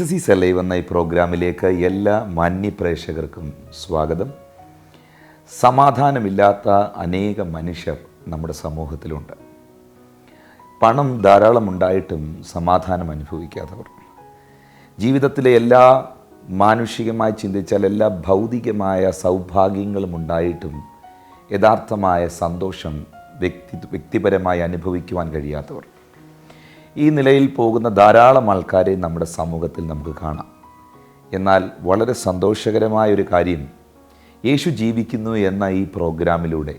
Jesus ഈ സെലൈവ് എന്ന ഈ പ്രോഗ്രാമിലേക്ക് എല്ലാ മാന്യ പ്രേക്ഷകർക്കും സ്വാഗതം. സമാധാനമില്ലാത്ത അനേക മനുഷ്യർ നമ്മുടെ സമൂഹത്തിലുണ്ട്. പണം ധാരാളം ഉണ്ടായിട്ടും സമാധാനം അനുഭവിക്കാത്തവർ. ജീവിതത്തിലെ എല്ലാ മാനുഷികമായി ചിന്തിച്ചാൽ എല്ലാ ഭൗതികമായ സൗഭാഗ്യങ്ങളും ഉണ്ടായിട്ടും യഥാർത്ഥമായ സന്തോഷം വ്യക്തി വ്യക്തിപരമായി അനുഭവിക്കുവാൻ കഴിയാത്തവർ. ഈ നിലയിൽ പോകുന്ന ധാരാളം ആൾക്കാരെ നമ്മുടെ സമൂഹത്തിൽ നമുക്ക് കാണാം. എന്നാൽ വളരെ സന്തോഷകരമായ ഒരു കാര്യം യേശു ജീവിക്കുന്നു എന്ന ഈ പ്രോഗ്രാമിലൂടെ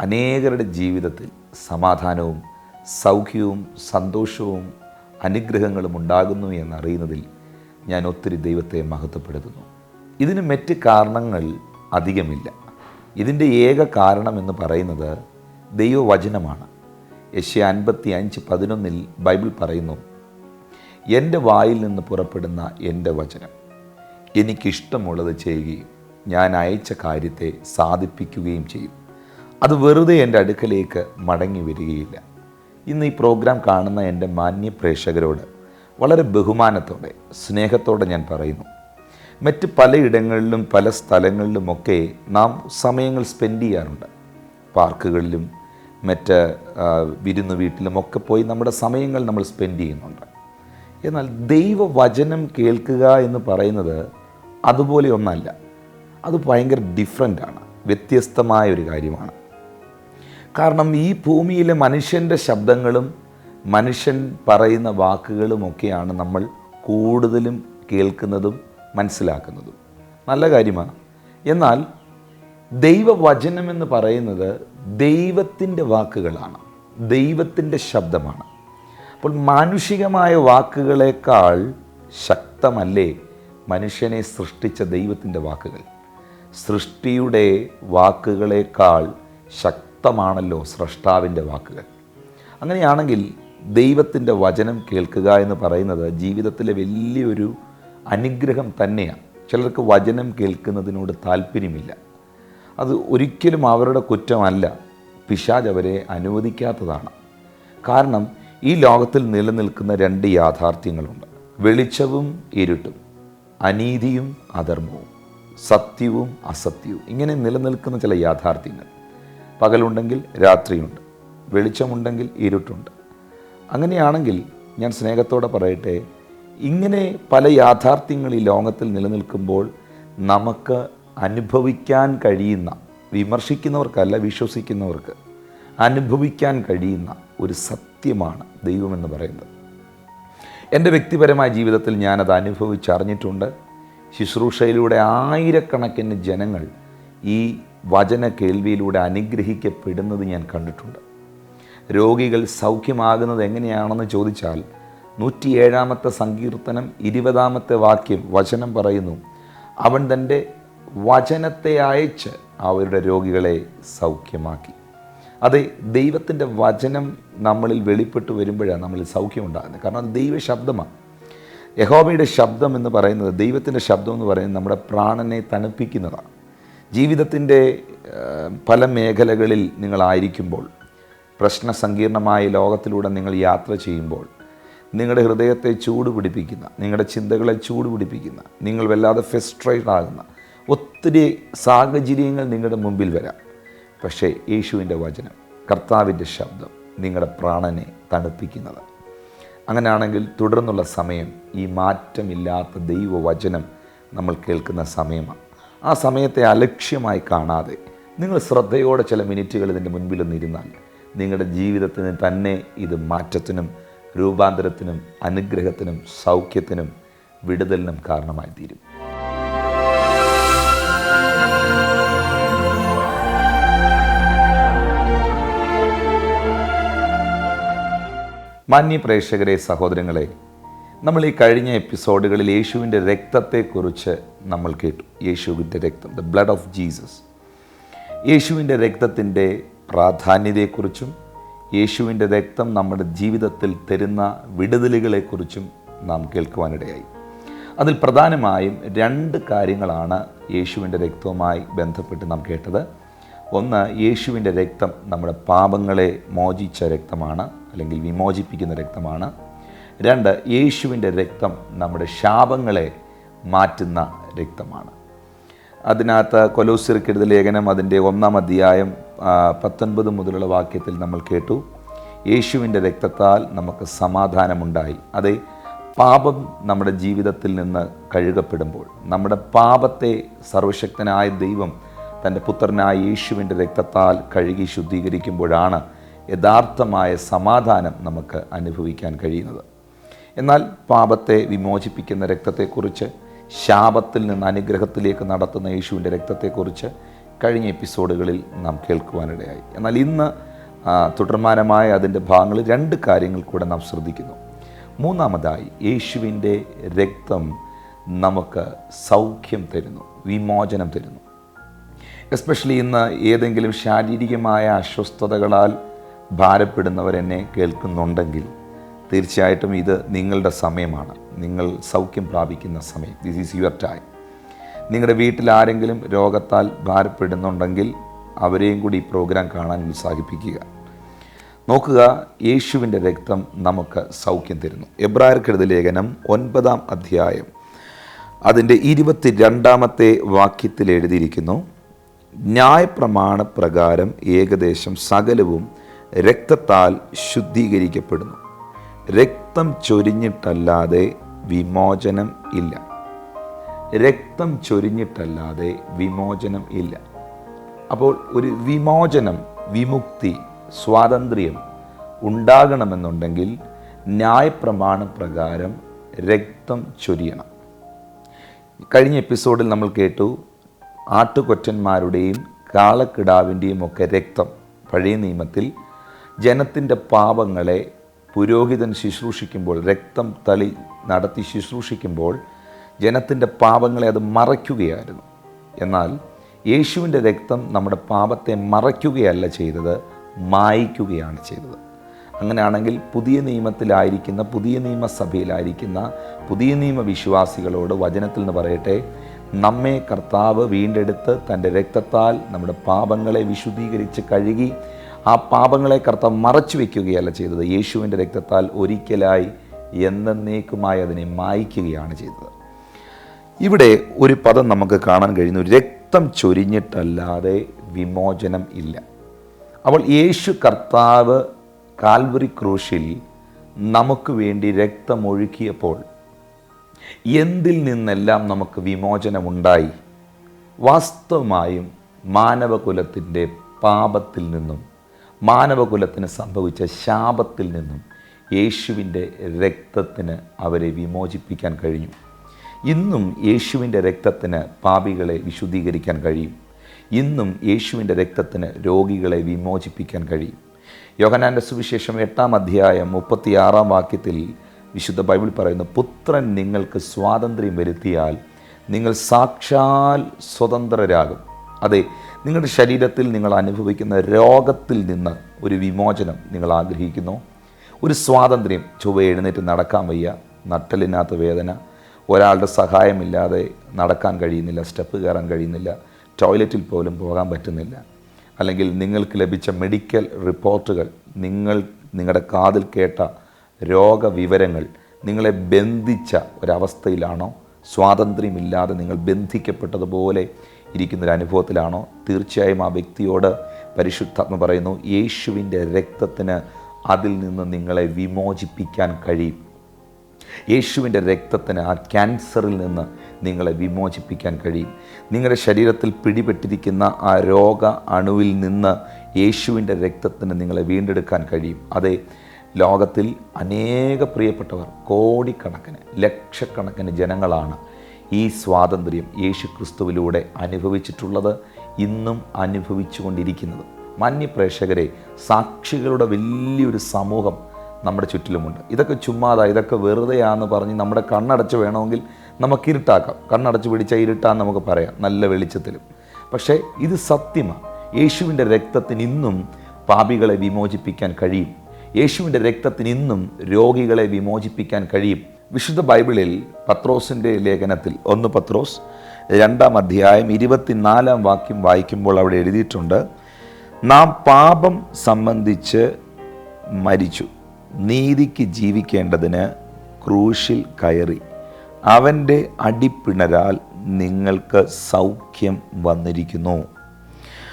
അനേകരുടെ ജീവിതത്തിൽ സമാധാനവും സൗഖ്യവും സന്തോഷവും അനുഗ്രഹങ്ങളും ഉണ്ടാകുന്നു എന്നറിയുന്നതിൽ ഞാൻ ഒത്തിരി ദൈവത്തെ മഹത്വപ്പെടുത്തുന്നു. ഇതിന് മറ്റ് കാരണങ്ങൾ അധികമില്ല. ഇതിന്റെ ഏക കാരണം എന്ന് പറയുന്നത് ദൈവവചനമാണ്. യശ്യ അൻപത്തി അഞ്ച് പതിനൊന്നിൽ ബൈബിൾ പറയുന്നു എന്റെ വായിൽ നിന്ന് പുറപ്പെടുന്ന എന്റെ വചനം എനിക്കിഷ്ടമുള്ളത് ചെയ്യുകയും ഞാൻ അയച്ച കാര്യത്തെ സാധിപ്പിക്കുകയും ചെയ്യും. അത് വെറുതെ എന്റെ അടുക്കലേക്ക് മടങ്ങി വരികയില്ല. ഇന്ന് ഈ പ്രോഗ്രാം കാണുന്ന എന്റെ മാന്യ പ്രേക്ഷകരോട് വളരെ ബഹുമാനത്തോടെ സ്നേഹത്തോടെ ഞാൻ പറയുന്നു മറ്റ് പലയിടങ്ങളിലും പല സ്ഥലങ്ങളിലുമൊക്കെ നാം സമയങ്ങൾ സ്പെൻഡ് ചെയ്യാറുണ്ട്. പാർക്കുകളിലും മറ്റ് വിരുന്ന് വീട്ടിലും ഒക്കെ പോയി നമ്മുടെ സമയങ്ങൾ നമ്മൾ സ്പെൻഡ് ചെയ്യുന്നുണ്ട്. എന്നാൽ ദൈവവചനം കേൾക്കുക എന്ന് പറയുന്നത് അതുപോലെ ഒന്നല്ല. അത് ഭയങ്കര ഡിഫറെന്റാണ് വ്യത്യസ്തമായ ഒരു കാര്യമാണ്. കാരണം ഈ ഭൂമിയിലെ മനുഷ്യന്റെ ശബ്ദങ്ങളും മനുഷ്യൻ പറയുന്ന വാക്കുകളുമൊക്കെയാണ് നമ്മൾ കൂടുതലും കേൾക്കുന്നതും മനസ്സിലാക്കുന്നതും. നല്ല കാര്യമാണ്. എന്നാൽ ദൈവവചനം എന്ന് പറയുന്നത് ദൈവത്തിന്റെ വാക്കുകളാണ്. ദൈവത്തിന്റെ ശബ്ദമാണ്. അപ്പോൾ മാനുഷികമായ വാക്കുകളേക്കാൾ ശക്തമല്ലേ മനുഷ്യനെ സൃഷ്ടിച്ച ദൈവത്തിന്റെ വാക്കുകൾ? സൃഷ്ടിയുടെ വാക്കുകളേക്കാൾ ശക്തമാണല്ലോ സ്രഷ്ടാവിന്റെ വാക്കുകൾ. അങ്ങനെയാണെങ്കിൽ ദൈവത്തിന്റെ വചനം കേൾക്കുക എന്ന് പറയുന്നത് ജീവിതത്തിലെ വലിയൊരു അനുഗ്രഹം തന്നെയാണ്. ചിലർക്ക് വചനം കേൾക്കുന്നതിനോട് താല്പര്യമില്ല. അത് ഒരിക്കലും അവരുടെ കുറ്റമല്ല. പിശാജ് അവരെ അനുവദിക്കാത്തതാണ്. കാരണം ഈ ലോകത്തിൽ നിലനിൽക്കുന്ന രണ്ട് യാഥാർത്ഥ്യങ്ങളുണ്ട്. വെളിച്ചവും ഇരുട്ടും അനീതിയും അധർമ്മവും സത്യവും അസത്യവും. ഇങ്ങനെ നിലനിൽക്കുന്ന ചില യാഥാർത്ഥ്യങ്ങൾ. പകലുണ്ടെങ്കിൽ രാത്രിയുണ്ട് വെളിച്ചമുണ്ടെങ്കിൽ ഇരുട്ടുണ്ട്. അങ്ങനെയാണെങ്കിൽ ഞാൻ സ്നേഹത്തോടെ പറയട്ടെ ഇങ്ങനെ പല യാഥാർത്ഥ്യങ്ങൾ ഈ ലോകത്തിൽ നിലനിൽക്കുമ്പോൾ നമുക്ക് അനുഭവിക്കാൻ കഴിയുന്ന വിമർശിക്കുന്നവർക്കല്ല വിശ്വസിക്കുന്നവർക്ക് അനുഭവിക്കാൻ കഴിയുന്ന ഒരു സത്യമാണ് ദൈവമെന്ന് പറയുന്നത്. എന്റെ വ്യക്തിപരമായ ജീവിതത്തിൽ ഞാനത് അനുഭവിച്ചറിഞ്ഞിട്ടുണ്ട്. ശുശ്രൂഷയിലൂടെ ആയിരക്കണക്കിന് ജനങ്ങൾ ഈ വചന കേൾവിയിലൂടെ അനുഗ്രഹിക്കപ്പെടുന്നത് ഞാൻ കണ്ടിട്ടുണ്ട്. രോഗികൾ സൗഖ്യമാകുന്നത് എങ്ങനെയാണെന്ന് ചോദിച്ചാൽ നൂറ്റിയേഴാമത്തെ സങ്കീർത്തനം ഇരുപതാമത്തെ വാക്യം വചനം പറയുന്നു. അവൻ തന്റെ വചനത്തെ അയച്ച് അവരുടെ രോഗികളെ സൗഖ്യമാക്കി. അതെ ദൈവത്തിന്റെ വചനം നമ്മളിൽ വെളിപ്പെട്ട് വരുമ്പോഴാണ് നമ്മളിൽ സൗഖ്യം ഉണ്ടാകുന്നത്. കാരണം അത് ദൈവ ശബ്ദമാണ് യഹോബയുടെ ശബ്ദം എന്ന് പറയുന്നത് ദൈവത്തിന്റെ ശബ്ദം എന്ന് പറയുന്നത് നമ്മുടെ പ്രാണനെ തണുപ്പിക്കുന്നതാണ്. ജീവിതത്തിന്റെ പല മേഖലകളിൽ നിങ്ങളായിരിക്കുമ്പോൾ പ്രശ്ന സങ്കീർണമായ ലോകത്തിലൂടെ നിങ്ങൾ യാത്ര ചെയ്യുമ്പോൾ നിങ്ങളുടെ ഹൃദയത്തെ ചൂട് പിടിപ്പിക്കുന്ന നിങ്ങളുടെ ചിന്തകളെ ചൂട് പിടിപ്പിക്കുന്ന നിങ്ങൾ വല്ലാതെ ഫെസ്ട്രേറ്റ് ആകുന്ന ഒത്തിരി സാഹചര്യങ്ങൾ നിങ്ങളുടെ മുമ്പിൽ വരാം. പക്ഷേ യേശുവിന്റെ വചനം കർത്താവിന്റെ ശബ്ദം നിങ്ങളുടെ പ്രാണനെ തണുപ്പിക്കുന്നത്. അങ്ങനെയാണെങ്കിൽ തുടർന്നുള്ള സമയം ഈ മാറ്റമില്ലാത്ത ദൈവവചനം നമ്മൾ കേൾക്കുന്ന സമയമാണ്. ആ സമയത്തെ അലക്ഷ്യമായി കാണാതെ നിങ്ങൾ ശ്രദ്ധയോടെ ചില മിനിറ്റുകൾ ഇതിന്റെ മുൻപിൽ ഇരുന്നാൽ നിങ്ങളുടെ ജീവിതത്തിന് തന്നെ ഇത് മാറ്റത്തിനും രൂപാന്തരത്തിനും അനുഗ്രഹത്തിനും സൗഖ്യത്തിനും വിടുതലിനും കാരണമായി തീരും. മാന്യ പ്രേക്ഷകരെ സഹോദരങ്ങളെ നമ്മൾ ഈ കഴിഞ്ഞ എപ്പിസോഡുകളിൽ യേശുവിന്റെ രക്തത്തെക്കുറിച്ച് നമ്മൾ കേട്ടു. യേശുവിന്റെ രക്തം ദ ബ്ലഡ് ഓഫ് ജീസസ് യേശുവിന്റെ രക്തത്തിന്റെ പ്രാധാന്യതയെക്കുറിച്ചും യേശുവിന്റെ രക്തം നമ്മുടെ ജീവിതത്തിൽ തരുന്ന വിടുതലുകളെക്കുറിച്ചും നാം കേൾക്കുവാനിടയായി. അതിൽ പ്രധാനമായും രണ്ട് കാര്യങ്ങളാണ് യേശുവിന്റെ രക്തവുമായി ബന്ധപ്പെട്ട് നാം കേട്ടത്. ഒന്ന് യേശുവിന്റെ രക്തം നമ്മുടെ പാപങ്ങളെ മോചിച്ച രക്തമാണ്. അല്ലെങ്കിൽ വിമോചിപ്പിക്കുന്ന രക്തമാണ്. രണ്ട് യേശുവിന്റെ രക്തം നമ്മുടെ ശാപങ്ങളെ മാറ്റുന്ന രക്തമാണ്. അതിനകത്ത് കൊലോസിർക്കെടുത്ത ലേഖനം അതിന്റെ ഒന്നാം അധ്യായം പത്തൊൻപത് മുതലുള്ള വാക്യത്തിൽ നമ്മൾ കേട്ടു. യേശുവിന്റെ രക്തത്താൽ നമുക്ക് സമാധാനമുണ്ടായി. അതെ പാപം നമ്മുടെ ജീവിതത്തിൽ നിന്ന് കഴുകപ്പെടുമ്പോൾ നമ്മുടെ പാപത്തെ സർവശക്തനായ ദൈവം തന്റെ പുത്രനായ യേശുവിന്റെ രക്തത്താൽ കഴുകി ശുദ്ധീകരിക്കുമ്പോഴാണ് യഥാർത്ഥമായ സമാധാനം നമുക്ക് അനുഭവിക്കാൻ കഴിയുന്നത്. എന്നാൽ പാപത്തെ വിമോചിപ്പിക്കുന്ന രക്തത്തെക്കുറിച്ച് ശാപത്തിൽ നിന്ന് അനുഗ്രഹത്തിലേക്ക് നടത്തുന്ന യേശുവിന്റെ രക്തത്തെക്കുറിച്ച് കഴിഞ്ഞ എപ്പിസോഡുകളിൽ നാം കേൾക്കുവാനിടയായി. എന്നാൽ ഇന്ന് തുടർമാനമായ അതിന്റെ ഭാഗങ്ങളിൽ രണ്ട് കാര്യങ്ങൾ കൂടെ നാം ശ്രദ്ധിക്കുന്നു. മൂന്നാമതായി യേശുവിന്റെ രക്തം നമുക്ക് സൗഖ്യം തരുന്നു വിമോചനം തരുന്നു. എസ്പെഷ്യലി ഇന്ന് ഏതെങ്കിലും ശാരീരികമായ അസ്വസ്ഥതകളാൽ ഭാരപ്പെടുന്നവർ എന്നെ കേൾക്കുന്നുണ്ടെങ്കിൽ തീർച്ചയായിട്ടും ഇത് നിങ്ങളുടെ സമയമാണ്. നിങ്ങൾ സൗഖ്യം പ്രാപിക്കുന്ന സമയം. ദിസ് ഈസ് യുവർ ടൈം നിങ്ങളുടെ വീട്ടിൽ ആരെങ്കിലും രോഗത്താൽ ഭാരപ്പെടുന്നുണ്ടെങ്കിൽ അവരെയും കൂടി ഈ പ്രോഗ്രാം കാണാൻ ഉത്സാഹിപ്പിക്കുക. നോക്കുക യേശുവിന്റെ രക്തം നമുക്ക് സൗഖ്യം തരുന്നു. എബ്രായർക്കെഴുത ലേഖനം ഒൻപതാം അധ്യായം അതിന്റെ ഇരുപത്തി രണ്ടാമത്തെ വാക്യത്തിൽ എഴുതിയിരിക്കുന്നു ന്യായപ്രമാണ പ്രകാരം ഏകദേശം സകലവും രക്തത്താൽ ശുദ്ധീകരിക്കപ്പെടുന്നു. രക്തം ചൊരിഞ്ഞിട്ടല്ലാതെ വിമോചനം ഇല്ല. രക്തം ചൊരിഞ്ഞിട്ടല്ലാതെ വിമോചനം ഇല്ല. അപ്പോൾ ഒരു വിമോചനം വിമുക്തി സ്വാതന്ത്ര്യം ഉണ്ടാകണമെന്നുണ്ടെങ്കിൽ ന്യായപ്രമാണ പ്രകാരം രക്തം ചൊരിയണം. കഴിഞ്ഞ എപ്പിസോഡിൽ നമ്മൾ കേട്ടു ആട്ടുകൊറ്റന്മാരുടെയും കാളക്കിടാവിന്റെയും ഒക്കെ രക്തം പഴയ നിയമത്തിൽ ജനത്തിന്റെ പാപങ്ങളെ പുരോഹിതൻ ശുശ്രൂഷിക്കുമ്പോൾ രക്തം തളി നടത്തി ശുശ്രൂഷിക്കുമ്പോൾ ജനത്തിന്റെ പാപങ്ങളെ അത് മറയ്ക്കുകയായിരുന്നു. എന്നാൽ യേശുവിന്റെ രക്തം നമ്മുടെ പാപത്തെ മറയ്ക്കുകയല്ല ചെയ്തത് മായ്ക്കുകയാണ് ചെയ്തത്. അങ്ങനെയാണെങ്കിൽ പുതിയ നിയമത്തിലായിരിക്കുന്ന പുതിയ നിയമസഭയിലായിരിക്കുന്ന പുതിയ നിയമ വിശ്വാസികളോട് വചനത്തിൽ നിന്ന് പറയട്ടെ നമ്മെ കർത്താവ് വീണ്ടെടുത്ത് തന്റെ രക്തത്താൽ നമ്മുടെ പാപങ്ങളെ വിശുദ്ധീകരിച്ച് കഴുകി ആ പാപങ്ങളെ കർത്താവ് മറച്ചു വയ്ക്കുകയല്ല ചെയ്തത്. യേശുവിന്റെ രക്തത്താൽ ഒരിക്കലായി എന്നേക്കുമായി അതിനെ മായ്ക്കുകയാണ് ചെയ്തത്. ഇവിടെ ഒരു പദം നമുക്ക് കാണാൻ കഴിയുന്നു. രക്തം ചൊരിഞ്ഞിട്ടല്ലാതെ വിമോചനം ഇല്ല. അപ്പോൾ യേശു കർത്താവ് കാൽവറി ക്രൂശിൽ നമുക്ക് വേണ്ടി രക്തമൊഴുക്കിയപ്പോൾ എന്തിൽ നിന്നെല്ലാം നമുക്ക് വിമോചനമുണ്ടായി? വാസ്തവമായും മാനവകുലത്തിന്റെ പാപത്തിൽ നിന്നും മാനവകുലത്തിന് സംഭവിച്ച ശാപത്തിൽ നിന്നും യേശുവിന്റെ രക്തത്തിന് അവരെ വിമോചിപ്പിക്കാൻ കഴിഞ്ഞു. ഇന്നും യേശുവിന്റെ രക്തത്തിന് പാപികളെ വിശുദ്ധീകരിക്കാൻ കഴിയും. ഇന്നും യേശുവിന്റെ രക്തത്തിന് രോഗികളെ വിമോചിപ്പിക്കാൻ കഴിയും. യോഹനാന്റെ സുവിശേഷം എട്ടാം അധ്യായം മുപ്പത്തിയാറാം വാക്യത്തിൽ വിശുദ്ധ ബൈബിൾ പറയുന്നു പുത്രൻ നിങ്ങൾക്ക് സ്വാതന്ത്ര്യം വരുത്തിയാൽ നിങ്ങൾ സാക്ഷാൽ സ്വതന്ത്രരാകും. അതെ നിങ്ങളുടെ ശരീരത്തിൽ നിങ്ങൾ അനുഭവിക്കുന്ന രോഗത്തിൽ നിന്ന് ഒരു വിമോചനം നിങ്ങൾ ആഗ്രഹിക്കുന്നു. ഒരു സ്വാതന്ത്ര്യം ചൊവ്വ എഴുന്നേറ്റ് നടക്കാൻ വയ്യ നട്ടലിനകത്ത് വേദന ഒരാളുടെ സഹായമില്ലാതെ നടക്കാൻ കഴിയുന്നില്ല സ്റ്റെപ്പ് കയറാൻ കഴിയുന്നില്ല ടോയ്ലറ്റിൽ പോലും പോകാൻ പറ്റുന്നില്ല. അല്ലെങ്കിൽ നിങ്ങൾക്ക് ലഭിച്ച മെഡിക്കൽ റിപ്പോർട്ടുകൾ നിങ്ങൾ നിങ്ങളുടെ കാതിൽ കേട്ട രോഗവിവരങ്ങൾ നിങ്ങളെ ബന്ധിച്ച ഒരവസ്ഥയിലാണോ? സ്വാതന്ത്ര്യമില്ലാതെ നിങ്ങൾ ബന്ധിക്കപ്പെട്ടതുപോലെ ഇരിക്കുന്നൊരു അനുഭവത്തിലാണോ? തീർച്ചയായും ആ വ്യക്തിയോട് പരിശുദ്ധാത്മ പറയുന്നു യേശുവിന്റെ രക്തത്തിന് അതിൽ നിന്ന് നിങ്ങളെ വിമോചിപ്പിക്കാൻ കഴിയും. യേശുവിന്റെ രക്തത്തിന് ആ ക്യാൻസറിൽ നിന്ന് നിങ്ങളെ വിമോചിപ്പിക്കാൻ കഴിയും. നിങ്ങളുടെ ശരീരത്തിൽ പിടിപെട്ടിരിക്കുന്ന ആ രോഗ അണുവിൽ നിന്ന് യേശുവിന്റെ രക്തത്തിന് നിങ്ങളെ വീണ്ടെടുക്കാൻ കഴിയും. അതെ ലോകത്തിൽ അനേക പ്രിയപ്പെട്ടവർ കോടിക്കണക്കിന് ലക്ഷക്കണക്കിന് ജനങ്ങളാണ് ഈ സ്വാതന്ത്ര്യം യേശു ക്രിസ്തുവിലൂടെ അനുഭവിച്ചിട്ടുള്ളത് ഇന്നും അനുഭവിച്ചുകൊണ്ടിരിക്കുന്നത്. മാന്യപ്രേക്ഷകരെ സാക്ഷികളുടെ വലിയൊരു സമൂഹം നമ്മുടെ ചുറ്റിലുമുണ്ട്. ഇതൊക്കെ ചുമ്മാതാ ഇതൊക്കെ വെറുതെയാന്ന് പറഞ്ഞ് നമ്മുടെ കണ്ണടച്ച് വേണമെങ്കിൽ നമുക്ക് ഇരുട്ടാക്കാം. കണ്ണടച്ച് പിടിച്ച ഇരുട്ടാന്ന് നമുക്ക് പറയാം നല്ല വെളിച്ചത്തിലും. പക്ഷേ ഇത് സത്യമാണ് യേശുവിന്റെ രക്തത്തിന് ഇന്നും പാപികളെ വിമോചിപ്പിക്കാൻ കഴിയും. യേശുവിന്റെ രക്തത്തിന് ഇന്നും രോഗികളെ വിമോചിപ്പിക്കാൻ കഴിയും. വിശുദ്ധ ബൈബിളിൽ പത്രോസിന്റെ ലേഖനത്തിൽ ഒന്ന് പത്രോസ് രണ്ടാം അധ്യായം ഇരുപത്തിനാലാം വാക്യം വായിക്കുമ്പോൾ അവിടെ എഴുതിയിട്ടുണ്ട് നാം പാപം സംബന്ധിച്ച് മരിച്ചു. നീതിക്ക് ജീവിക്കേണ്ടതിന് ക്രൂശിൽ കയറി. അവന്റെ അടിപ്പിണരാൽ നിങ്ങൾക്ക് സൗഖ്യം വന്നിരിക്കുന്നു.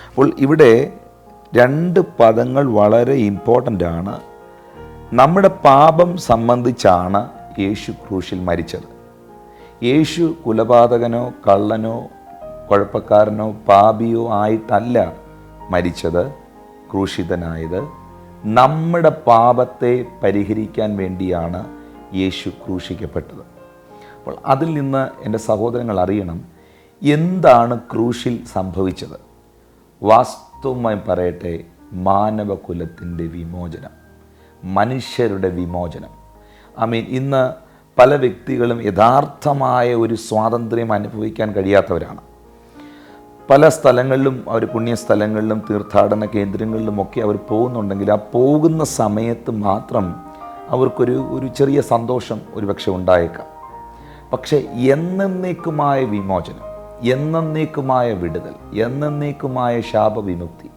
അപ്പോൾ ഇവിടെ രണ്ട് പദങ്ങൾ വളരെ ഇമ്പോർട്ടന്റ് ആണ്. നമ്മുടെ പാപം സംബന്ധിച്ചാണ് യേശു ക്രൂശിൽ മരിച്ചത്. യേശു കുലപാതകനോ കള്ളനോ കുഴപ്പക്കാരനോ പാപിയോ ആയിട്ടല്ല മരിച്ചത് ക്രൂശിതനായത്. നമ്മുടെ പാപത്തെ പരിഹരിക്കാൻ വേണ്ടിയാണ് യേശു ക്രൂശിക്കപ്പെട്ടത്. അപ്പോൾ അതിൽ നിന്ന് എന്റെ സഹോദരങ്ങൾ അറിയണം എന്താണ് ക്രൂശിൽ സംഭവിച്ചത്? വാസ്തവമായി പറയട്ടെ മാനവകുലത്തിന്റെ വിമോചനം. മനുഷ്യരുടെ വിമോചനം. ഐ മീൻ ഇന്ന് പല വ്യക്തികളും യഥാർത്ഥമായ ഒരു സ്വാതന്ത്ര്യം അനുഭവിക്കാൻ കഴിയാത്തവരാണ്. പല സ്ഥലങ്ങളിലും അവർ പുണ്യ സ്ഥലങ്ങളിലും തീർത്ഥാടന കേന്ദ്രങ്ങളിലുമൊക്കെ അവർ പോകുന്നുണ്ടെങ്കിൽ ആ പോകുന്ന സമയത്ത് മാത്രം അവർക്കൊരു ഒരു ചെറിയ സന്തോഷം ഒരുപക്ഷെ ഉണ്ടായേക്കാം. പക്ഷേ എന്നേക്കുമായ വിമോചനം എന്നേക്കുമായ വിടുതൽ എന്നേക്കുമായ ശാപവിമുക്തി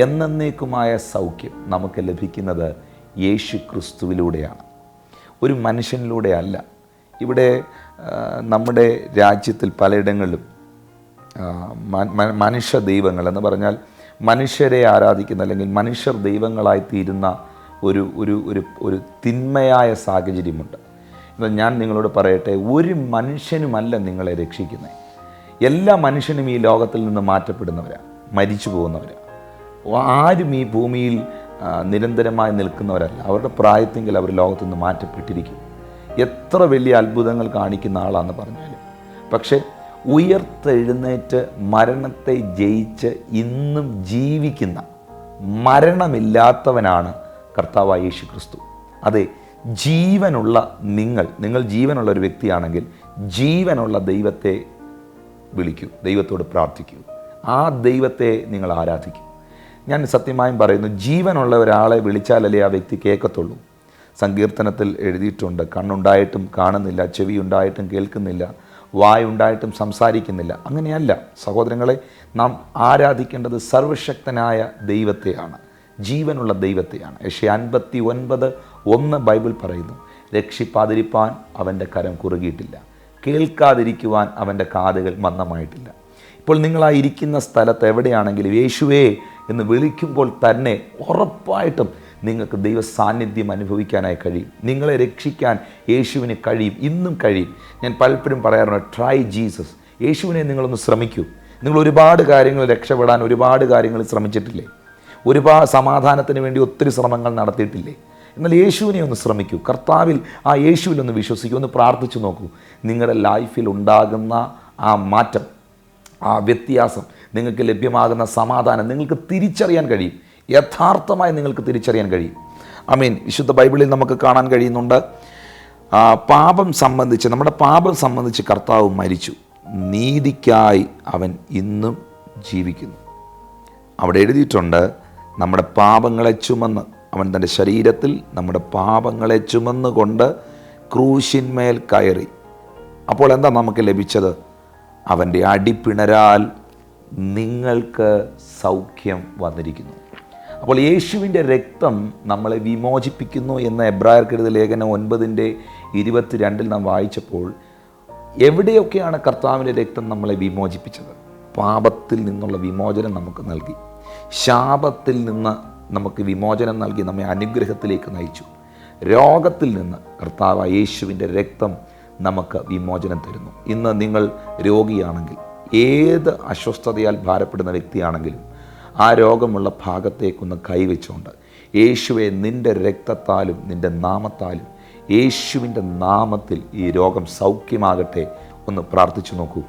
എന്നേക്കുമായ സൗഖ്യം നമുക്ക് ലഭിക്കുന്നത് യേശു ക്രിസ്തുവിലൂടെയാണ് ഒരു മനുഷ്യനിലൂടെ അല്ല. ഇവിടെ നമ്മുടെ രാജ്യത്തിൽ പലയിടങ്ങളിലും മനുഷ്യ ദൈവങ്ങൾ എന്ന് പറഞ്ഞാൽ മനുഷ്യരെ ആരാധിക്കുന്ന അല്ലെങ്കിൽ മനുഷ്യർ ദൈവങ്ങളായി തീരുന്ന ഒരു ഒരു ഒരു ഒരു തിന്മയായ സാഹചര്യമുണ്ട്. എന്നാൽ ഞാൻ നിങ്ങളോട് പറയട്ടെ ഒരു മനുഷ്യനുമല്ല നിങ്ങളെ രക്ഷിക്കുന്നത് എല്ലാ മനുഷ്യനും ഈ ലോകത്തിൽ നിന്ന് മാറ്റപ്പെടുന്നവരാണ് മരിച്ചു പോകുന്നവരാണ് ആരും ഈ ഭൂമിയിൽ നിരന്തരമായി നിൽക്കുന്നവരല്ല. അവരുടെ പ്രായത്തെങ്കിൽ അവർ ലോകത്തു നിന്ന് മാറ്റപ്പെട്ടിരിക്കും. എത്ര വലിയ അത്ഭുതങ്ങൾ കാണിക്കുന്ന ആളാണെന്ന് പറഞ്ഞാലും. പക്ഷേ ഉയർത്തെഴുന്നേറ്റ് മരണത്തെ ജയിച്ച് ഇന്നും ജീവിക്കുന്ന മരണമില്ലാത്തവനാണ് കർത്താവായ യേശു ക്രിസ്തു അതെ ജീവനുള്ള നിങ്ങൾ നിങ്ങൾ ജീവനുള്ള ഒരു വ്യക്തിയാണെങ്കിൽ ജീവനുള്ള ദൈവത്തെ വിളിക്കൂ ദൈവത്തോട് പ്രാർത്ഥിക്കൂ. ആ ദൈവത്തെ നിങ്ങൾ ആരാധിക്കൂ. ഞാൻ സത്യമായും പറയുന്നു ജീവനുള്ള ഒരാളെ വിളിച്ചാലല്ലേ ആ വ്യക്തി കേൾക്കത്തുള്ളൂ. സങ്കീർത്തനത്തിൽ എഴുതിയിട്ടുണ്ട് കണ്ണുണ്ടായിട്ടും കാണുന്നില്ല ചെവി ഉണ്ടായിട്ടും കേൾക്കുന്നില്ല വായുണ്ടായിട്ടും സംസാരിക്കുന്നില്ല. അങ്ങനെയല്ല സഹോദരങ്ങളെ നാം ആരാധിക്കേണ്ടത് സർവശക്തനായ ദൈവത്തെയാണ് ജീവനുള്ള ദൈവത്തെയാണ്. പക്ഷേ അൻപത്തി ഒൻപത് ഒന്ന് ബൈബിൾ പറയുന്നു രക്ഷിപ്പാതിരിപ്പാൻ അവന്റെ കരം കുറുകിയിട്ടില്ല കേൾക്കാതിരിക്കുവാൻ അവന്റെ കാതുകൾ മന്ദമായിട്ടില്ല. ഇപ്പോൾ നിങ്ങളായിരിക്കുന്ന സ്ഥലത്ത് എവിടെയാണെങ്കിലും യേശുവേ എന്ന് വിളിക്കുമ്പോൾ തന്നെ ഉറപ്പായിട്ടും നിങ്ങൾക്ക് ദൈവ സാന്നിധ്യം അനുഭവിക്കാനായി കഴിയും. നിങ്ങളെ രക്ഷിക്കാൻ യേശുവിന് കഴിയും. ഇന്നും കഴിയും. ഞാൻ പലപ്പോഴും പറയാറുണ്ട് ട്രൈ ജീസസ് യേശുവിനെ നിങ്ങളൊന്ന് ശ്രമിക്കൂ. നിങ്ങൾ ഒരുപാട് കാര്യങ്ങൾ രക്ഷപ്പെടാൻ ഒരുപാട് കാര്യങ്ങൾ ശ്രമിച്ചിട്ടില്ലേ? ഒരുപാട് സമാധാനത്തിന് വേണ്ടി ഒത്തിരി ശ്രമങ്ങൾ നടത്തിയിട്ടില്ലേ? എന്നാൽ യേശുവിനെ ഒന്ന് ശ്രമിക്കൂ. കർത്താവിൽ ആ യേശുവിൽ ഒന്ന് വിശ്വസിക്കൂ. ഒന്ന് പ്രാർത്ഥിച്ചു നോക്കൂ. നിങ്ങളുടെ ലൈഫിൽ ഉണ്ടാകുന്ന ആ മാറ്റം ആ വ്യത്യാസം നിങ്ങൾക്ക് ലഭ്യമാകുന്ന സമാധാനം നിങ്ങൾക്ക് തിരിച്ചറിയാൻ കഴിയും. യഥാർത്ഥമായി നിങ്ങൾക്ക് തിരിച്ചറിയാൻ കഴിയും. ഐ മീൻ വിശുദ്ധ ബൈബിളിൽ നമുക്ക് കാണാൻ കഴിയുന്നുണ്ട് പാപം സംബന്ധിച്ച് നമ്മുടെ പാപം സംബന്ധിച്ച് കർത്താവ് മരിച്ചു. നീതിക്കായി അവൻ ഇന്നും ജീവിക്കുന്നു. അവിടെ എഴുതിയിട്ടുണ്ട് നമ്മുടെ പാപങ്ങളെ ചുമന്ന് അവൻ തന്റെ ശരീരത്തിൽ നമ്മുടെ പാപങ്ങളെ ചുമന്നുകൊണ്ട് ക്രൂശിന്മേൽ കയറി. അപ്പോൾ എന്താ നമുക്ക് ലഭിച്ചത്? അവന്റെ അടിപ്പിണരാൽ നിങ്ങൾക്ക് സൗഖ്യം വന്നിരിക്കുന്നു. അപ്പോൾ യേശുവിന്റെ രക്തം നമ്മളെ വിമോചിപ്പിക്കുന്നു എന്ന എബ്രായർക്കെഴുത ലേഖനം ഒൻപതിന്റെ ഇരുപത്തിരണ്ടിൽ നാം വായിച്ചപ്പോൾ എവിടെയൊക്കെയാണ് കർത്താവിന്റെ രക്തം നമ്മളെ വിമോചിപ്പിച്ചത്? പാപത്തിൽ നിന്നുള്ള വിമോചനം നമുക്ക് നൽകി. ശാപത്തിൽ നിന്ന് നമുക്ക് വിമോചനം നൽകി നമ്മെ അനുഗ്രഹത്തിലേക്ക് നയിച്ചു. രോഗത്തിൽ നിന്ന് കർത്താവ് യേശുവിന്റെ രക്തം നമുക്ക് വിമോചനം തരുന്നു. ഇന്ന് നിങ്ങൾ രോഗിയാണെങ്കിൽ ഏത് അസ്വസ്ഥതയാൽ ഭാരപ്പെടുന്ന വ്യക്തിയാണെങ്കിലും ആ രോഗമുള്ള ഭാഗത്തേക്കൊന്ന് കൈവച്ചുകൊണ്ട് യേശുവെ നിന്റെ രക്തത്താലും നിന്റെ നാമത്താലും യേശുവിന്റെ നാമത്തിൽ ഈ രോഗം സൗഖ്യമാകട്ടെ ഒന്ന് പ്രാർത്ഥിച്ചു നോക്കൂ.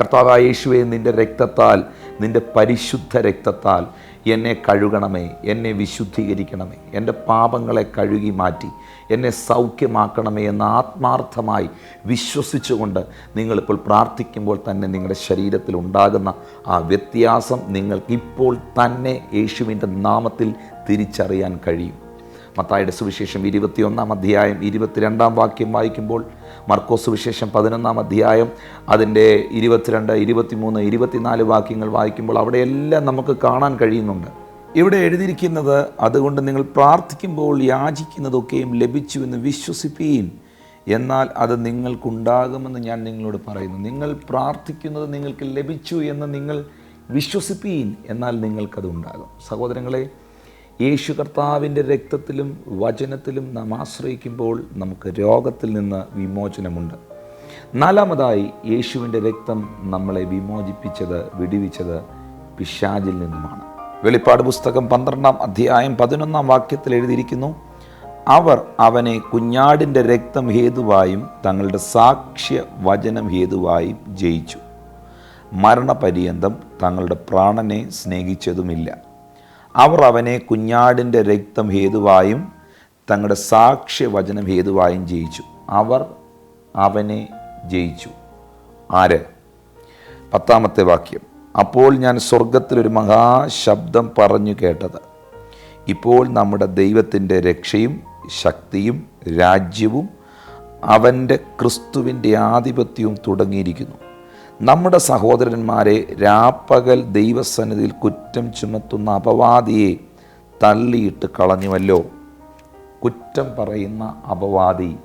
കർത്താവായ യേശുവെ നിന്റെ രക്തത്താൽ നിന്റെ പരിശുദ്ധ രക്തത്താൽ എന്നെ കഴുകണമേ എന്നെ വിശുദ്ധീകരിക്കണമേ എന്റെ പാപങ്ങളെ കഴുകി മാറ്റി എന്നെ സൗഖ്യമാക്കണമേ എന്ന് ആത്മാർത്ഥമായി വിശ്വസിച്ചുകൊണ്ട് നിങ്ങളിപ്പോൾ പ്രാർത്ഥിക്കുമ്പോൾ തന്നെ നിങ്ങളുടെ ശരീരത്തിൽ ഉണ്ടാകുന്ന ആ വ്യത്യാസം നിങ്ങൾക്ക് ഇപ്പോൾ തന്നെ യേശുവിന്റെ നാമത്തിൽ തിരിച്ചറിയാൻ കഴിയും. മത്തായുടെ സുവിശേഷം ഇരുപത്തിയൊന്നാം അധ്യായം ഇരുപത്തിരണ്ടാം വാക്യം വായിക്കുമ്പോൾ മർക്കോസ് സുവിശേഷം പതിനൊന്നാം അധ്യായം അതിന്റെ ഇരുപത്തിരണ്ട് ഇരുപത്തിമൂന്ന് ഇരുപത്തിനാല് വാക്യങ്ങൾ വായിക്കുമ്പോൾ അവിടെയെല്ലാം നമുക്ക് കാണാൻ കഴിയുന്നുണ്ട്. ഇവിടെ എഴുതിയിരിക്കുന്നത് അതുകൊണ്ട് നിങ്ങൾ പ്രാർത്ഥിക്കുമ്പോൾ യാചിക്കുന്നതൊക്കെയും ലഭിച്ചു എന്ന് വിശ്വസിപ്പീൻ. എന്നാൽ അത് നിങ്ങൾക്കുണ്ടാകുമെന്ന് ഞാൻ നിങ്ങളോട് പറയുന്നു. നിങ്ങൾ പ്രാർത്ഥിക്കുന്നത് നിങ്ങൾക്ക് ലഭിച്ചു എന്ന് നിങ്ങൾ വിശ്വസിപ്പീൻ എന്നാൽ നിങ്ങൾക്കത് ഉണ്ടാകും സഹോദരങ്ങളെ യേശു കർത്താവിന്റെ രക്തത്തിലും വചനത്തിലും നാം ആശ്രയിക്കുമ്പോൾ നമുക്ക് രോഗത്തിൽ നിന്ന് വിമോചനമുണ്ട്. നാലാമതായി യേശുവിന്റെ രക്തം നമ്മളെ വിമോചിപ്പിച്ചത് വിടിവിച്ചത് പിശാചിൽ നിന്നുമാണ്. വെളിപ്പാട് പുസ്തകം പന്ത്രണ്ടാം അധ്യായം പതിനൊന്നാം വാക്യത്തിൽ എഴുതിയിരിക്കുന്നു അവർ അവനെ കുഞ്ഞാടിന്റെ രക്തം ഹേതുവായും തങ്ങളുടെ സാക്ഷ്യ വചനം ഹേതുവായും ജയിച്ചു. മരണപര്യന്തം തങ്ങളുടെ പ്രാണനെ സ്നേഹിച്ചതുമില്ല. അവർ അവനെ കുഞ്ഞാടിന്റെ രക്തം ഹേതുവായും തങ്ങളുടെ സാക്ഷ്യ വചനം ഹേതുവായും ജയിച്ചു. അവർ അവനെ ജയിച്ചു. ആര്? പത്താമത്തെ വാക്യം. അപ്പോൾ ഞാൻ സ്വർഗത്തിലൊരു മഹാശബ്ദം പറഞ്ഞു കേട്ടത്. ഇപ്പോൾ നമ്മുടെ ദൈവത്തിന്റെ രക്ഷയും ശക്തിയും രാജ്യവും അവന്റെ ക്രിസ്തുവിന്റെ ആധിപത്യവും തുടങ്ങിയിരിക്കുന്നു. നമ്മുടെ സഹോദരന്മാരെ രാപ്പകൽ ദൈവസന്നിധിയിൽ കുറ്റം ചുമത്തുന്ന അപവാദിയെ തള്ളിയിട്ട് കളഞ്ഞുവല്ലോ. കുറ്റം പറയുന്ന അപവാദി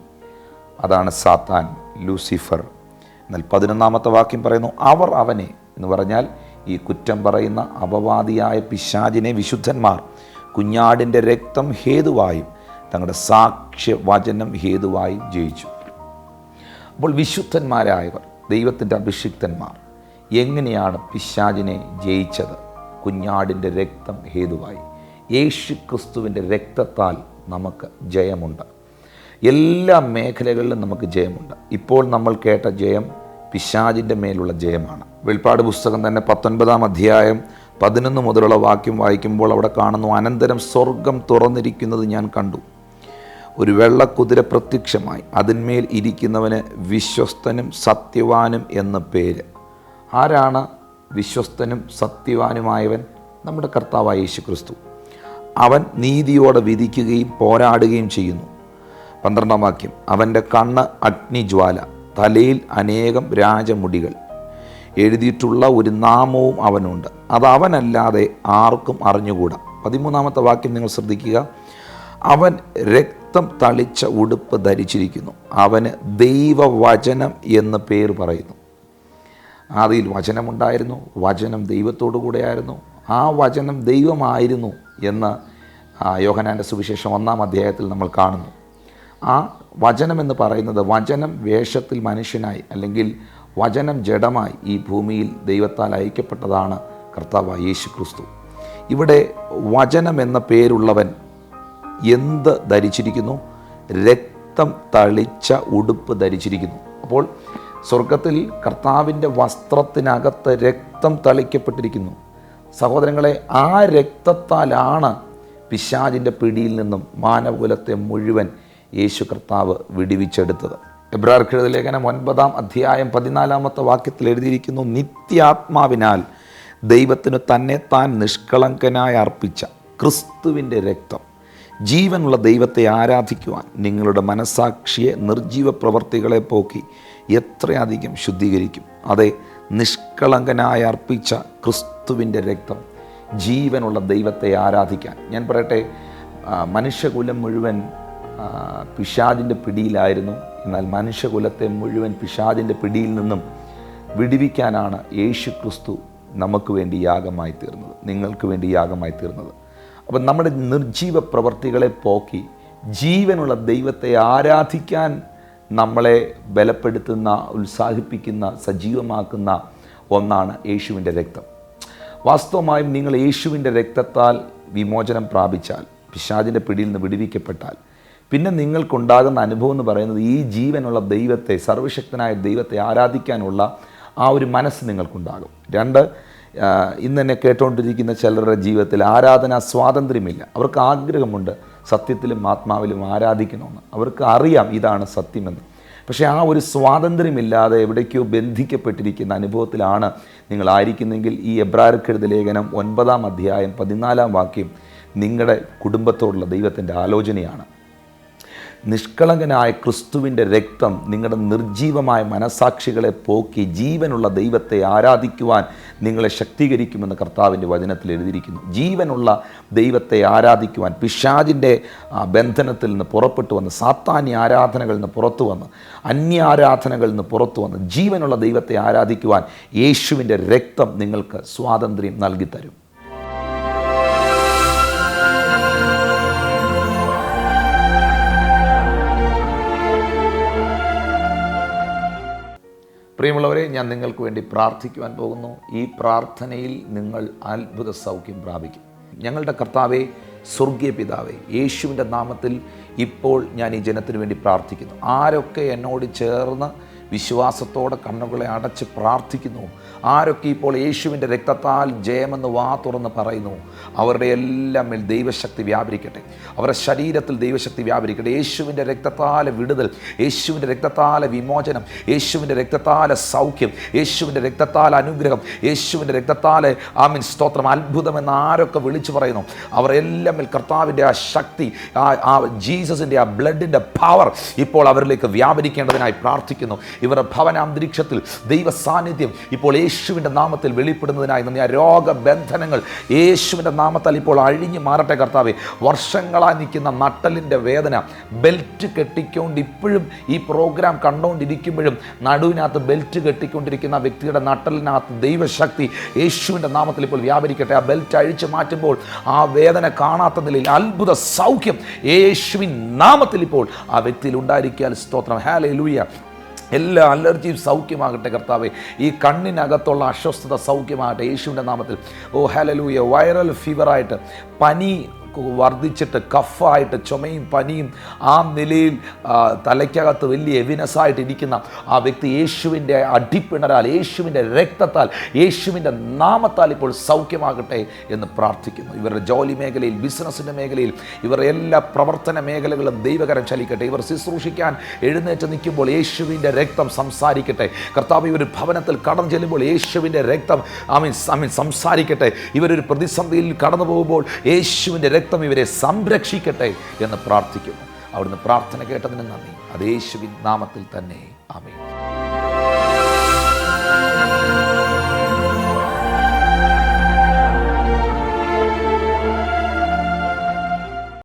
അതാണ് സാത്താൻ ലൂസിഫർ. എന്നാൽ പതിനൊന്നാമത്തെ വാക്യം പറയുന്നു അവർ അവനെ എന്ന് പറഞ്ഞാൽ ഈ കുറ്റം പറയുന്ന അപവാദിയായ പിശാചിനെ വിശുദ്ധന്മാർ കുഞ്ഞാടിന്റെ രക്തം ഹേതുവായും തങ്ങളുടെ സാക്ഷ്യവചനം ഹേതുവായും ജയിച്ചു. അപ്പോൾ വിശുദ്ധന്മാരായവർ ദൈവത്തിന്റെ അഭിഷിക്തന്മാർ എങ്ങനെയാണ് പിശാചിനെ ജയിച്ചത്? കുഞ്ഞാടിന്റെ രക്തം ഹേതുവായി. യേശു ക്രിസ്തുവിന്റെ രക്തത്താൽ നമുക്ക് ജയമുണ്ട്. എല്ലാ മേഖലകളിലും നമുക്ക് ജയമുണ്ട്. ഇപ്പോൾ നമ്മൾ കേട്ട ജയം പിശാചിന്റെ മേലുള്ള ജയമാണ്. വെളിപ്പാട് പുസ്തകം തന്നെ പത്തൊൻപതാം അധ്യായം പതിനൊന്ന് മുതലുള്ള വാക്യം വായിക്കുമ്പോൾ അവിടെ കാണുന്നു അനന്തരം സ്വർഗം തുറന്നിരിക്കുന്നത് ഞാൻ കണ്ടു. ഒരു വെള്ളക്കുതിര പ്രത്യക്ഷമായി. അതിന്മേൽ ഇരിക്കുന്നവന് വിശ്വസ്തനും സത്യവാനും എന്ന പേര്. ആരാണ് വിശ്വസ്തനും സത്യവാനുമായവൻ? നമ്മുടെ കർത്താവായ യേശു ക്രിസ്തു അവൻ നീതിയോടെ വിധിക്കുകയും പോരാടുകയും ചെയ്യുന്നു. പന്ത്രണ്ടാം വാക്യം അവന്റെ കണ്ണ് അഗ്നിജ്വാല തലയിൽ അനേകം രാജമുടികൾ. എഴുതിയിട്ടുള്ള ഒരു നാമവും അവനുണ്ട്. അത് അവനല്ലാതെ ആർക്കും അറിഞ്ഞുകൂടാ. പതിമൂന്നാമത്തെ വാക്യം നിങ്ങൾ ശ്രദ്ധിക്കുക. അവൻ രക്തം തളിച്ച ഉടുപ്പ് ധരിച്ചിരിക്കുന്നു. അവന് ദൈവവചനം എന്ന് പേര് പറയുന്നു. ആദിയിൽ വചനമുണ്ടായിരുന്നു. വചനം ദൈവത്തോടു കൂടെയായിരുന്നു. ആ വചനം ദൈവമായിരുന്നു എന്ന് യോഹനാന്റെ സുവിശേഷം ഒന്നാം അധ്യായത്തിൽ നമ്മൾ കാണുന്നു. ആ വചനം എന്ന് പറയുന്നത് വചനം വേഷത്തിൽ മനുഷ്യനായി അല്ലെങ്കിൽ വചനം ജഡമായി ഈ ഭൂമിയിൽ ദൈവത്താൽ അയക്കപ്പെട്ടതാണ് കർത്താവ് യേശു ക്രിസ്തു ഇവിടെ വചനം എന്ന പേരുള്ളവൻ എന്ത് ധരിച്ചിരിക്കുന്നു? രക്തം തളിച്ച ഉടുപ്പ് ധരിച്ചിരിക്കുന്നു. അപ്പോൾ സ്വർഗത്തിൽ കർത്താവിന്റെ വസ്ത്രത്തിനകത്ത് രക്തം തളിക്കപ്പെട്ടിരിക്കുന്നു. സഹോദരങ്ങളെ ആ രക്തത്താലാണ് പിശാചിന്റെ പിടിയിൽ നിന്നും മാനവകുലത്തെ മുഴുവൻ യേശു കർത്താവ് വിടിവിച്ചെടുത്തത്. എബ്രാർക്കെഴുത ലേഖനം ഒൻപതാം അധ്യായം പതിനാലാമത്തെ വാക്യത്തിൽ എഴുതിയിരിക്കുന്നു നിത്യാത്മാവിനാൽ ദൈവത്തിന് തന്നെ താൻ നിഷ്കളങ്കനായി അർപ്പിച്ച ക്രിസ്തുവിന്റെ രക്തം ജീവനുള്ള ദൈവത്തെ ആരാധിക്കുവാൻ നിങ്ങളുടെ മനസാക്ഷിയെ നിർജീവ പ്രവർത്തികളെ പോക്കി എത്രയധികം ശുദ്ധീകരിക്കും. അതെ നിഷ്കളങ്കനായി അർപ്പിച്ച ക്രിസ്തുവിന്റെ രക്തം ജീവനുള്ള ദൈവത്തെ ആരാധിക്കാൻ. ഞാൻ പറയട്ടെ മനുഷ്യകുലം മുഴുവൻ ആ, പിശാചിന്റെ പിടിയിലായിരുന്നു. എന്നാൽ മനുഷ്യകുലത്തെ മുഴുവൻ പിഷാദിന്റെ പിടിയിൽ നിന്നും വിടുവിക്കാനാണ് യേശു ക്രിസ്തു നമുക്ക് വേണ്ടി യാഗമായി തീർന്നത്. നിങ്ങൾക്ക് വേണ്ടി യാഗമായി തീർന്നത്. അപ്പം നമ്മുടെ നിർജീവ പ്രവർത്തികളെ പോക്കി ജീവനുള്ള ദൈവത്തെ ആരാധിക്കാൻ നമ്മളെ ബലപ്പെടുത്തുന്ന ഉത്സാഹിപ്പിക്കുന്ന സജീവമാക്കുന്ന ഒന്നാണ് യേശുവിന്റെ രക്തം. വാസ്തവമായും നിങ്ങൾ യേശുവിന്റെ രക്തത്താൽ വിമോചനം പ്രാപിച്ചാൽ പിശാചിന്റെ പിടിയിൽ നിന്ന് വിടുവിക്കപ്പെട്ടാൽ പിന്നെ നിങ്ങൾക്കുണ്ടാകുന്ന അനുഭവം എന്ന് പറയുന്നത് ഈ ജീവനുള്ള ദൈവത്തെ സർവശക്തനായ ദൈവത്തെ ആരാധിക്കാനുള്ള ആ ഒരു മനസ്സ് നിങ്ങൾക്കുണ്ടാകും. രണ്ട് ഇന്ന് എന്നെ കേട്ടുകൊണ്ടിരിക്കുന്ന ചിലരുടെ ജീവിതത്തിൽ ആരാധന സ്വാതന്ത്ര്യമില്ല. അവർക്ക് ആഗ്രഹമുണ്ട് സത്യത്തിലും ആത്മാവിലും ആരാധിക്കണമെന്ന്. അവർക്ക് അറിയാം ഇതാണ് സത്യമെന്ന്. പക്ഷേ ആ ഒരു സ്വാതന്ത്ര്യമില്ലാതെ എവിടേക്കോ ബന്ധിക്കപ്പെട്ടിരിക്കുന്ന അനുഭവത്തിലാണ് നിങ്ങളായിരിക്കുന്നെങ്കിൽ ഈ എബ്രാർക്കെഴുത ലേഖനം ഒൻപതാം അധ്യായം പതിനാലാം വാക്യം നിങ്ങളുടെ കുടുംബത്തോടുള്ള ദൈവത്തിന്റെ ആലോചനയാണ്. നിഷ്കളങ്കനായ ക്രിസ്തുവിന്റെ രക്തം നിങ്ങളുടെ നിർജീവമായ മനസാക്ഷികളെ പോക്കി ജീവനുള്ള ദൈവത്തെ ആരാധിക്കുവാൻ നിങ്ങളെ ശക്തീകരിക്കുമെന്ന് കർത്താവിന്റെ വചനത്തിൽ എഴുതിയിരിക്കുന്നു. ജീവനുള്ള ദൈവത്തെ ആരാധിക്കുവാൻ പിശാജിന്റെ ബന്ധനത്തിൽ നിന്ന് പുറപ്പെട്ടു വന്ന് സാത്താന്യ ആരാധനകളിൽ നിന്ന് പുറത്തു വന്ന് അന്യാരാധനകളിൽ നിന്ന് പുറത്തു വന്ന് ജീവനുള്ള ദൈവത്തെ ആരാധിക്കുവാൻ യേശുവിന്റെ രക്തം നിങ്ങൾക്ക് സ്വാതന്ത്ര്യം നൽകിത്തരും. പ്രിയമുള്ളവരെ ഞാൻ നിങ്ങൾക്ക് വേണ്ടി പ്രാർത്ഥിക്കുവാൻ പോകുന്നു. ഈ പ്രാർത്ഥനയിൽ നിങ്ങൾ അത്ഭുത സൗഖ്യം പ്രാപിക്കും. ഞങ്ങളുടെ കർത്താവെ സ്വർഗീയ പിതാവെ യേശുവിന്റെ നാമത്തിൽ ഇപ്പോൾ ഞാൻ ഈ ജനത്തിന് വേണ്ടി പ്രാർത്ഥിക്കുന്നു. ആരൊക്കെ എന്നോട് ചേർന്ന് വിശ്വാസത്തോടെ കണ്ണുകളെ അടച്ച് പ്രാർത്ഥിക്കുന്നു. ആരൊക്കെ ഇപ്പോൾ യേശുവിന്റെ രക്തത്താൽ ജയമെന്ന് വാ തുറന്ന് പറയുന്നു അവരുടെ എല്ലാം മേൽ ദൈവശക്തി വ്യാപരിക്കട്ടെ. അവരുടെ ശരീരത്തിൽ ദൈവശക്തി വ്യാപരിക്കട്ടെ. യേശുവിന്റെ രക്തത്താലെ വിടുതൽ യേശുവിന്റെ രക്തത്താലെ വിമോചനം യേശുവിന്റെ രക്തത്താലെ സൗഖ്യം യേശുവിന്റെ രക്തത്താല അനുഗ്രഹം യേശുവിന്റെ രക്തത്താല മീൻ സ്തോത്രം. അത്ഭുതം എന്ന് ആരൊക്കെ വിളിച്ചു പറയുന്നു അവർ മേൽ കർത്താവിന്റെ ആ ശക്തി ആ ആ ജീസസിന്റെ ആ ബ്ലഡിന്റെ പവർ ഇപ്പോൾ അവരിലേക്ക് വ്യാപരിക്കേണ്ടതിനായി പ്രാർത്ഥിക്കുന്നു. ഇവരുടെ ഭവനാന്തരീക്ഷത്തിൽ ദൈവ സാന്നിധ്യം ഇപ്പോൾ യേശുവിന്റെ നാമത്തിൽ വെളിപ്പെടുന്നതിനായി നന്ദി ആ രോഗബന്ധനങ്ങൾ യേശുവിന്റെ നാമത്താൽ ഇപ്പോൾ അഴിഞ്ഞു മാറട്ടെ കർത്താവെ. വർഷങ്ങളായി നിൽക്കുന്ന നട്ടലിന്റെ വേദന ബെൽറ്റ് കെട്ടിക്കൊണ്ട് ഇപ്പോഴും ഈ പ്രോഗ്രാം കണ്ടുകൊണ്ടിരിക്കുമ്പോഴും നടുവിനകത്ത് ബെൽറ്റ് കെട്ടിക്കൊണ്ടിരിക്കുന്ന വ്യക്തിയുടെ നട്ടലിനകത്ത് ദൈവശക്തി യേശുവിന്റെ നാമത്തിൽ ഇപ്പോൾ വ്യാപരിക്കട്ടെ. ആ ബെൽറ്റ് അഴിച്ചു മാറ്റുമ്പോൾ ആ വേദന കാണാത്ത നിലയിൽ അത്ഭുത സൗഖ്യം യേശുവിൻ നാമത്തിൽ ഇപ്പോൾ ആ വ്യക്തിയിൽ ഉണ്ടായിരിക്കാൻ സ്തോത്രം. ഹാലേ ലൂയ എല്ലാ അലർജിയും സൗഖ്യമാകട്ടെ കർത്താവെ. ഈ കണ്ണിനകത്തുള്ള അസ്വസ്ഥത സൗഖ്യമാകട്ടെ യേശുവിന്റെ നാമത്തിൽ. ഓ ഹലലൂയ വൈറൽ ഫീവറായിട്ട് പനി വർദ്ധിച്ചിട്ട് കഫായിട്ട് ചുമയും പനിയും ആ നിലയിൽ തലയ്ക്കകത്ത് വലിയ എവിനസായിട്ട് ഇരിക്കുന്ന ആ വ്യക്തി യേശുവിന്റെ അടിപ്പിണരാൽ യേശുവിന്റെ രക്തത്താൽ യേശുവിന്റെ നാമത്താൽ ഇപ്പോൾ സൗഖ്യമാകട്ടെ എന്ന് പ്രാർത്ഥിക്കുന്നു. ഇവരുടെ ജോലി മേഖലയിൽ ബിസിനസ്സിന്റെ മേഖലയിൽ ഇവരുടെ എല്ലാ പ്രവർത്തന മേഖലകളും ദൈവകരം ചലിക്കട്ടെ. ഇവർ ശുശ്രൂഷിക്കാൻ എഴുന്നേറ്റ് നിൽക്കുമ്പോൾ യേശുവിന്റെ രക്തം സംസാരിക്കട്ടെ. കർത്താവ് ഇവർ ഭവനത്തിൽ കടന്നു ചെല്ലുമ്പോൾ യേശുവിന്റെ രക്തം ആമീൻ ആമീൻ സംസാരിക്കട്ടെ. ഇവരൊരു പ്രതിസന്ധിയിൽ കടന്നു പോകുമ്പോൾ യേശുവിന്റെ രക്തം ഇവരെ സംരക്ഷിക്കട്ടെ എന്ന് പ്രാർത്ഥിക്കുന്നു. അവിടുന്ന് പ്രാർത്ഥന കേട്ടതിന് നന്ദി. അത് യേശുവിൻ നാമത്തിൽ തന്നെ. ആമീൻ.